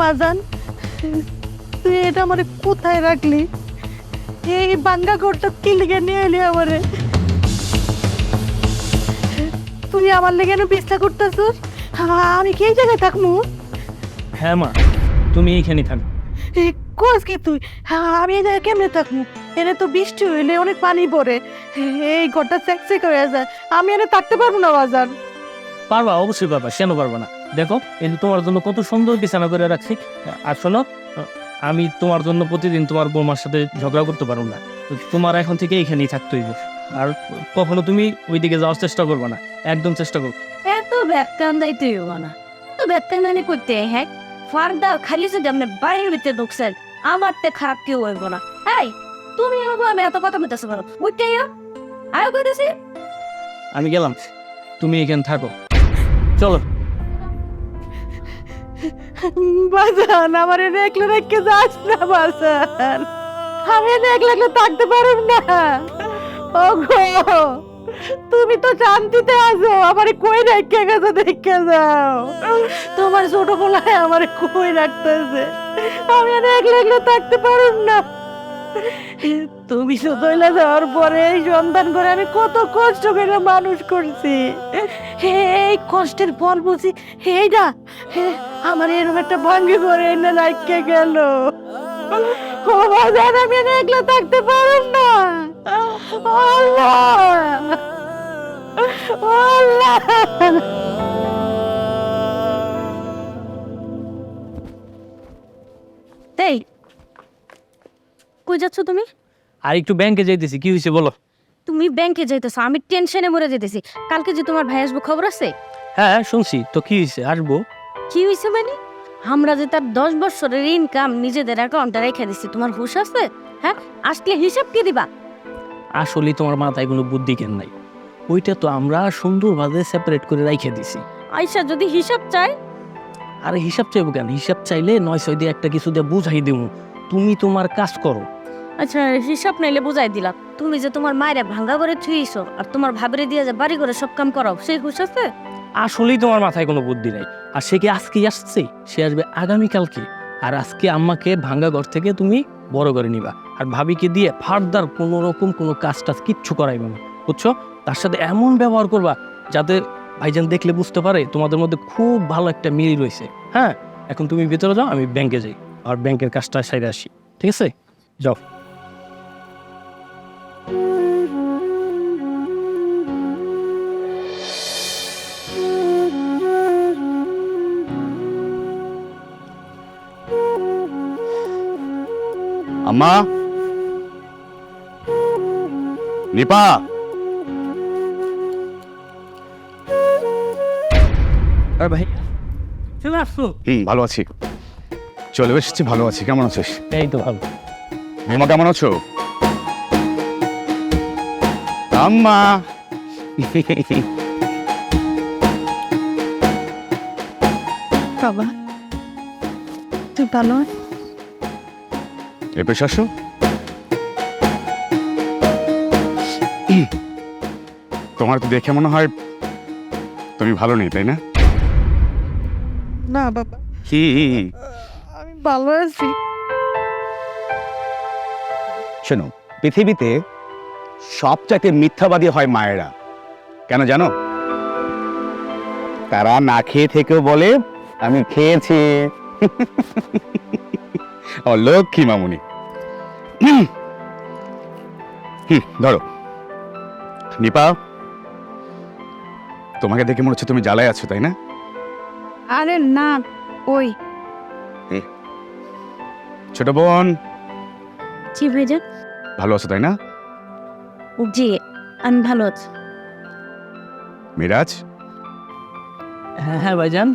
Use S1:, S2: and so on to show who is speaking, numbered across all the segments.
S1: বাজান তুই এটা আমারে কোথায় রাখলি? এই বাঙ্গা ঘরটা কি লিগে নিয়ে এলি আমারে? তুই আমার লেগে না বিস্তা করতেছ আমি কি এই জায়গায় থাকব
S2: হ্যাঁ মা তুমি এইখানে থাকো।
S1: কোস কি তুই? আমি এই জায়গায় কেমনে থাকব এনে তো বৃষ্টি হইলে অনেক পানি পড়ে। এই ঘরটা চেক চেক হয়ে যায়। আমি এনে থাকতে পারব না বাজান।
S2: পারবা অবশ্যই পারবা কেন পারবা না? দেখো এই তোমার জন্য কত সুন্দর বিছানা করে রাখছি। আর শোনো আমি তোমার জন্য প্রতিদিন তোমার বৌমার সাথে ঝগড়া করতে পারব না। তোমার এখন থেকে এইখানেই থাকতে হইব। আর কখনো তুমি ওইদিকে যাওয়ার চেষ্টা করবে না একদম চেষ্টা করো।
S3: এত ব্যাখ্যান দাইতে হইব না। তো ব্যাখ্যান দানি করতে হ্যাঁ ফার্দা খালি যদি আপনি বাইরের ভিতরে ঢুকছেন আমার তে খারাপ কেউ হইব না। এই তুমি হব আমি এত কথা বলতেছি পারো বুঝতে আয়ো কইতেছি।
S2: আমি গেলাম। তুমি এখানে থাকো। চলো।
S1: বাজান, আমার এনে একলা রেখে যাস না বাজান। আমি এনে একলা একলা থাকতে পারব না। ও গো তুমি তো শান্তিতে আছো, আমার কই রেখে গেছো দেখে যাও। তোমার ছোট পোলায় আমারে কই রাখতেছে? আমি এনে একলা একলা থাকতে পারব না। তুমি তো সুতইলা যাওয়ার পরে এই সন্তান করে আমি কত কষ্ট করে মানুষ করছি। এই কষ্টের ফল বুঝি। এইটা আমার এরকম একটা ভাঙ্গি করে এনে রাখকে গেল। ও বাজার আমি একলা থাকতে পারুম না। আল্লাহ! আল্লাহ!
S3: কই যাচ্ছ তুমি?
S2: আর একটু ব্যাংকে যাইতেছি কি হয়েছে বলো?
S3: তুমি ব্যাংকে যাইতেছো আমি টেনশনে মরে যেতেছি কালকে যে তোমার ভাই আসব খবর আছে?
S2: হ্যাঁ শুনছি। তো কি হয়েছে আসব?
S3: কি হয়েছে মানে? আমরা যে তার দশ বছরের ইনকাম নিজেদের অ্যাকাউন্টে রেখে দিচ্ছি তোমার হুশ আছে? হ্যাঁ আসলে হিসাব কি দিবা?
S2: আসলে তোমার মাথায় কোনো বুদ্ধি কেন নাই। ওইটা তো আমরা সুন্দরভাবে সেপারেট করে রাইখে দিছি।
S3: আইসা যদি হিসাব চাই
S2: আর হিসাব চাইব কেন? হিসাব চাইলে নয় ছয় দিয়ে একটা কিছু দিয়ে বুঝাই দেবো তুমি তোমার কাজ করো।
S3: আচ্ছা হিসাব নাইলে বুঝাই দিলাম তুমি যে তোমার মায়ের ভাঙ্গা করে থুইছো আর তোমার ভাবরে দিয়ে যে বাড়ি করে সব কাম করাও সেই হুশ আছে?
S2: আসলেই তোমার মাথায় কোনো বুদ্ধি নাই। আর সে কি আজকেই আসছে? সে আসবে আগামীকালকে। আর আজকে আম্মাকে ভাঙ্গা ঘর থেকে তুমি বড় করে নিবা। আর ভাবিকে দিয়ে ফার্দার কোনো রকম কোনো কাজ টাজ কিচ্ছু করাইবে না। বুঝছ? তার সাথে এমন ব্যবহার করবা যাতে ভাইজান দেখলে বুঝতে পারে তোমাদের মধ্যে খুব ভালো একটা মিল রয়েছে। হ্যাঁ? এখন তুমি ভেতরে যাও, আমি ব্যাংকে যাই। আর ব্যাংকের কাজটা সাইডে আসি। ঠিক আছে? যাও।
S4: আম্মা নিপা
S2: আর ভাই চলে আসছো?
S4: হুম ভালো আছি। চলে এসেছি ভালো আছি। কেমন আছিস?
S2: এই তো ভালো।
S4: বৌমা কেমন আছো? আম্মা
S1: বাবা তুই ভালো?
S4: এ পেশে আসো। তোমার তো দেখে মনে হয় তুমি ভালো নেই তাই না?
S1: না বাবা।
S4: হুম
S1: আমি ভালো আছি।
S4: শোনো পৃথিবীতে সবচাইতে মিথ্যাবাদী হয় মায়েরা। কেন জানো? তারা না খেয়ে থেকেও বলে আমি খেয়েছি। ও লক্ষ্মী মামুনি। হুম, ধরো। নিপা তোমাকে দেখে মনে হচ্ছে তুমি জ্বালায় আছো তাই না?
S1: আরে না ওই।
S4: ছোট বোন।
S3: জি ভাইজান।
S4: ভালো আছো তাই না?
S3: জি আমি ভালো আছি।
S4: মিরাজ?
S2: হ্যাঁ হ্যাঁ ভাইজান।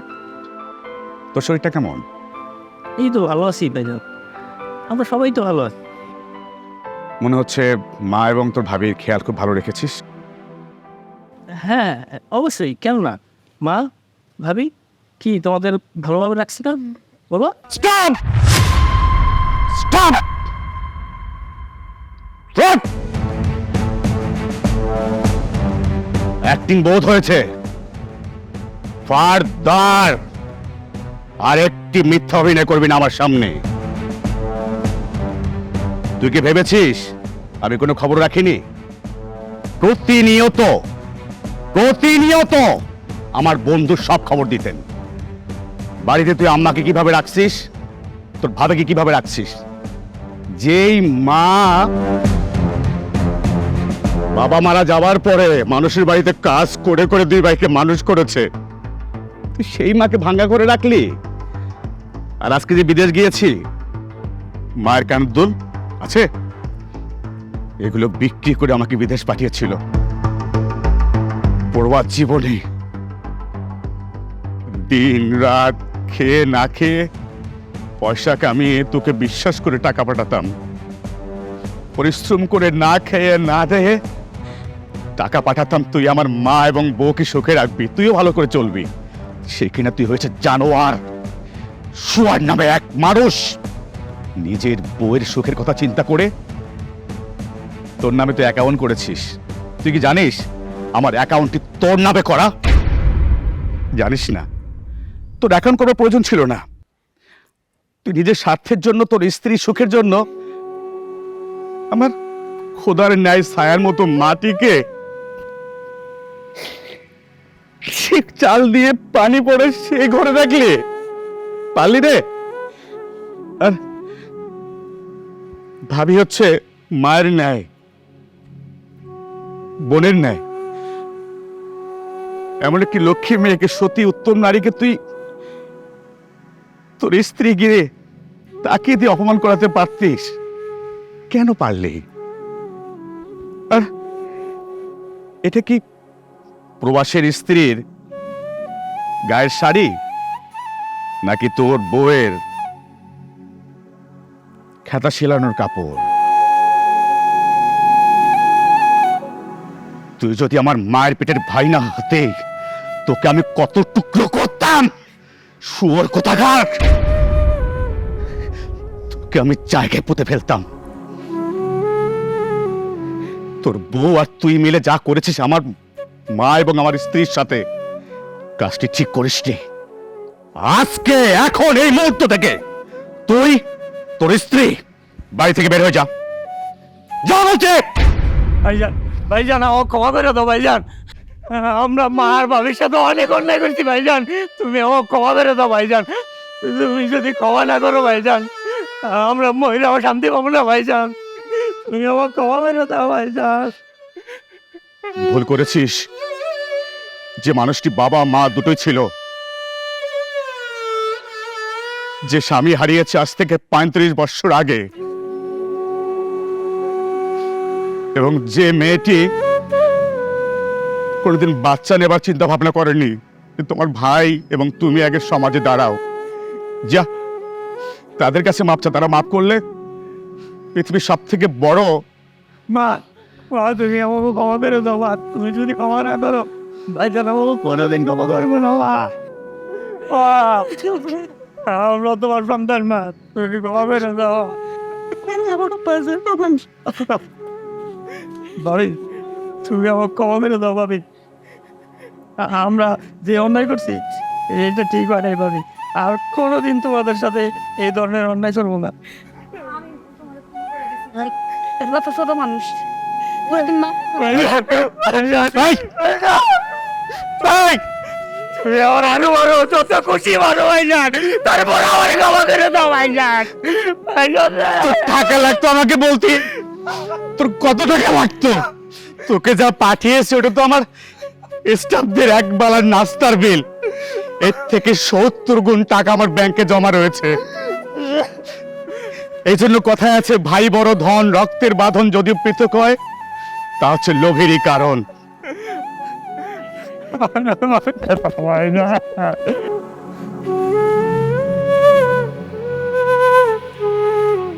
S4: তোর শরীরটা কেমন?
S2: এই তো ভালো আছি ভাইজান। আমরা সবাই তো ভালো আছি।
S4: মনে হচ্ছে মা এবং তোর ভাবির খেয়াল খুব ভালো রেখেছিস।
S2: হ্যাঁ অবশ্যই কেন না? মা ভাবি কি তোমাদের ভালোভাবে রাখছি না? বলো।
S4: স্টপ! স্টপ! অ্যাক্টিং বোধ হয়েছে। ফারদার! আর একটি মিথ্যা অভিনয় করবি না আমার সামনে। তুই কি ভেবেছিস আমি কোনো খবর রাখিনি? প্রতিনিয়ত প্রতিনিয়ত আমার বন্ধু সব খবর দিতেন। বাড়িতে তুই আম্মাকে কীভাবে রাখছিস? তোর ভাবেকে কীভাবে রাখছিস? যেই মা বাবা মারা যাওয়ার পরে মানুষের বাড়িতে কাজ করে করে দুই ভাইকে মানুষ করেছে। তুই সেই মাকে ভাঙ্গা করে রাখলি? আর আজকে যে বিদেশ গিয়েছি, মায়ের কানদুল আছে? এগুলো বিক্রি করে আমাকে বিদেশ পাঠিয়েছিল। পড়ুয়া জীবনে দিন রাত খেয়ে না খেয়ে পয়সা কামিয়ে তোকে বিশ্বাস করে টাকা পাঠাতাম। পরিশ্রম করে না খেয়ে না দেয়ে টাকা পাঠাতাম, তুই আমার মা এবং বউকে সুখে রাখবি, তুইও ভালো করে চলবি। সে কিনা তুই হয়েছে জানোয়ার শুয়ার নামে এক মানুষ। নিজের বউয়ের সুখের কথা চিন্তা করে তোর নামে তুই অ্যাকাউন্ট করেছিস। তুই কি জানিস? আমার অ্যাকাউন্টটি তোর নামে করা? জানিস না। তোর অ্যাকাউন্ট করার প্রয়োজন ছিল না। তুই নিজের স্বার্থের জন্য, তোর স্ত্রী সুখের জন্য আমার খোদার ন্যায় ছায়ার মতো মাটিকে ঠিক চাল দিয়ে পানি পড়ে সে ঘরে রাখলি পারলি রে? আর ভাবি হচ্ছে মায়ের ন্যায়, বোনের ন্যায়। এমন একটি লক্ষ্মী মেয়েকে সতী উত্তম নারীকে তুই তোর স্ত্রী গিয়ে তাকে দিয়ে অপমান করাতে পারতিস? কেন পারলি? আর এটা কি প্রবাসের স্ত্রীর গায়ের শাড়ি নাকি তোর বউয়ের খেতা শিলানোর কাপড়? তুই যদি আমার মায়ের পেটের ভাই না হতে, তোকে আমি কত টুকরো করতাম? শুয়োর কোথাকার? তোকে আমি জায়গায় পুঁতে ফেলতাম। তোর বউ আর তুই মিলে যা করেছিস, আমার মা এবং আমার স্ত্রীর সাথে। কাজটি ঠিক করিসনি আজকে এখন এই মুহূর্ত থেকে তুই তোর স্ত্রী বাড়ি থেকে বের হয়ে যা। যা বলছে!
S2: ভাইজান ভাইজান আমাকে ক্ষমা করে দাও ভাইজান। আমরা মার বাবির সাথে অনেক অন্যায় করছি ভাইজান। তুমি আমাকে ক্ষমা করে দাও ভাইজান। তুমি যদি ক্ষমা না করো ভাইজান আমরা মহিলা শান্তি পাবো না ভাইজান। তুমি আমাকে ক্ষমা করে দাও ভাইজান।
S4: ভুল করেছিস? যে মানুষটি বাবা, মা দুটোই ছিল। যে স্বামী হারিয়েছে আজ থেকে পঁয়ত্রিশ বছর আগে। এবং যে মেয়েটি কোনোদিন বাচ্চা নেবার চিন্তা ভাবনা করেনি তোমার ভাই এবং তুমি আগে সমাজে দাঁড়াও। যা, তাদের কাছে মাপচা তারা মাপ করলে পৃথিবীর সব থেকে বড়
S2: মা তুমি আমাকে ক্ষমা করে দাও তুমি যদি ক্ষমা না করো কোনোদিন ক্ষমা করব না আমরা তোমার সন্তান মা তুমি ক্ষমা করে দাও ভাবি তুমি আমাকে ক্ষমা করে দাও ভাবি। আমরা যে অন্যায় করছি এটা ঠিক হয় নাই ভাবি। আর কোনোদিন তোমাদের সাথে এই ধরনের অন্যায় করব না।
S3: ছোট মানুষ।
S2: ভাই তুমি আমার আলু মারো যত খুশি মারো ভাই যান তারপর আমার ক্ষমা করে দাও, ভাই যান ভাই
S4: তোর টাকা লাগতো আমাকে বলতি। তোর কত টাকা লাগতো? তোকে যা পাঠিয়েছে, ওটা তো আমার স্টাফদের এক বেলার নাস্তার বিল। এর থেকে সত্তর গুণ টাকা আমার ব্যাংকে জমা রয়েছে। এই জন্য কথায় আছে, ভাই বড় ধন, রক্তের বাঁধন যদিও পৃথক হয়, তা হচ্ছে লোভেরই কারণ।
S2: ভাই না